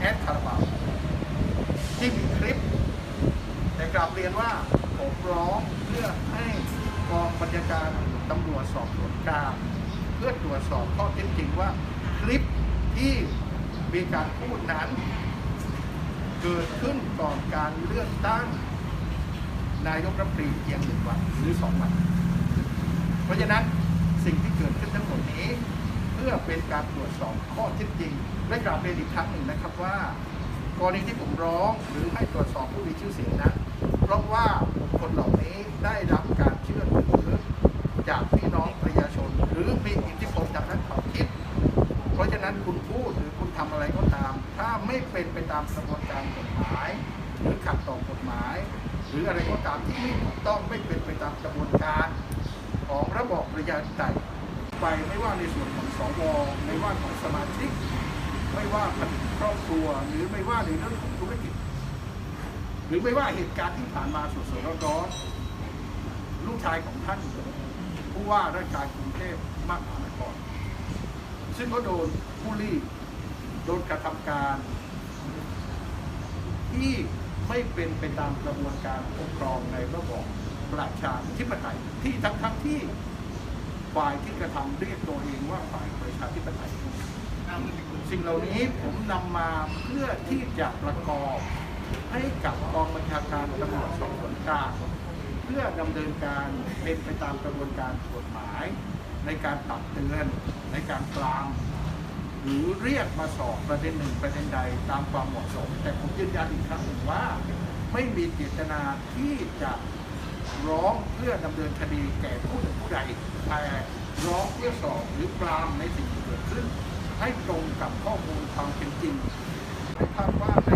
แอดคาราบาวที่มีคลิป แต่กลับเรียนว่าผมร้องเพื่อให้กองบัญชาการตำรวจสอบสวนกลางเพื่อตรวจสอบข้อเท็จจริงว่าคลิปที่มีการพูดนั้น เกิดขึ้นก่อนการเลือกตั้งนายกรัฐมนตรีเพียงหนึ่งวันหรือสองวัน เพราะฉะนั้นสิ่งที่เกิดขึ้นทั้งหมดนี้ พื่อเป็นการตรวจสอบข้อเท็จจริงและกราบเรียนอีกครั้งหนึ่งนะครับว่ากรณีที่ผมร้องหรือให้ตรวจสอบผู้มีชื่อเสียงนั้นเพราะว่าบุคคลเหล่านี้ได้รับการเชื่อถือจากพี่น้องประชาชน หรือมีอิทธิพลจากนักความคิด เพราะฉะนั้นคุณพูดหรือคุณทำอะไรก็ตาม ถ้าไม่เป็นไปตามกระบวนการกฎหมาย หรือขัดต่อกฎหมาย หรืออะไรก็ตามที่ไม่ถูกต้องไม่เป็นไปตามกระบวนการ ของระบอบประชาธิปไตย ไปไม่ว่าในส่วนของสวไม่ว่าของสมาชิก ไม่ว่าครอบครัวหรือไม่ว่าในเรื่องของธุรกิจ หรือไม่ว่าเหตุการณ์ที่ผ่านมาสดๆร้อนๆลูกชายของท่านผู้ว่าราชการกรุงเทพมหานครซึ่งเขาโดนผู้ลี่โดนกระทำการ ที่ไม่เป็นไปตามกระบวนการปกครองในระบอบประชาธิปไตยที่ทั้งทั้งๆที่ ฝ่ายที่กระทำเรียกตัวเองว่าฝ่ายประชาธิปไตยสิ่งเหล่านี้ผมนำมาเพื่อที่จะประกอบให้กับกองบัญชาการตำรวจสอบสวนกลางเพื่อดำเนินการเป็นไปตามกระบวนการกฎหมาย ในการตักเตือนในการปรามหรือเรียกมาสอบประเด็นหนึ่งประเด็นใดตามความเหมาะสม แต่ผมยืนยันอีกครั้งหนึ่งว่า ไม่มีเจตนาที่จะ ร้องเพื่อดำเนินคดีแก่ผู้ผู้ใดแต่ร้องเพื่อสอบหรือปรามในสิ่งที่เกิดขึ้น ให้ตรงกับข้อมูลความเป็นจริงให้ภาบว่าใน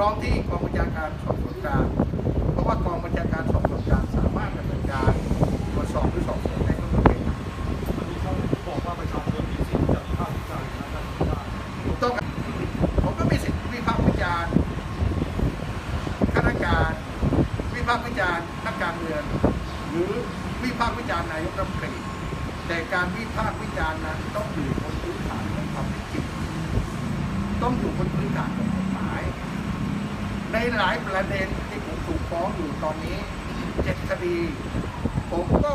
ร้องที่กองบัญชาการสอบสวนกลางเพราะว่ากองบัญชาการสอบสวนกลางสามารถดำเนินการตรวจสอบหรือสอบสวนได้ทั้งประเทศวันนี้เขาบอกว่าประชาชนมีสิทธิ์จะวิพากษ์วิจารณ์นะครับว่าถูกต้องครับผมก็มีสิทธิ์วิพากษ์วิจารณ์ข้าราชการวิพากษ์วิจารณ์นักการเมืองหรือวิพากษ์วิจารณ์นายกรัฐมนตรีแต่การวิพากษ์วิจารณ์นั้นต้องอยู่บนพื้นฐานของความเป็นจริงต้องอยู่บนพื้นฐานของกฎหมายใน หลายประเด็นที่ผมถูกฟ้องอยู่ตอนนี้เจ็ดคดีผมก็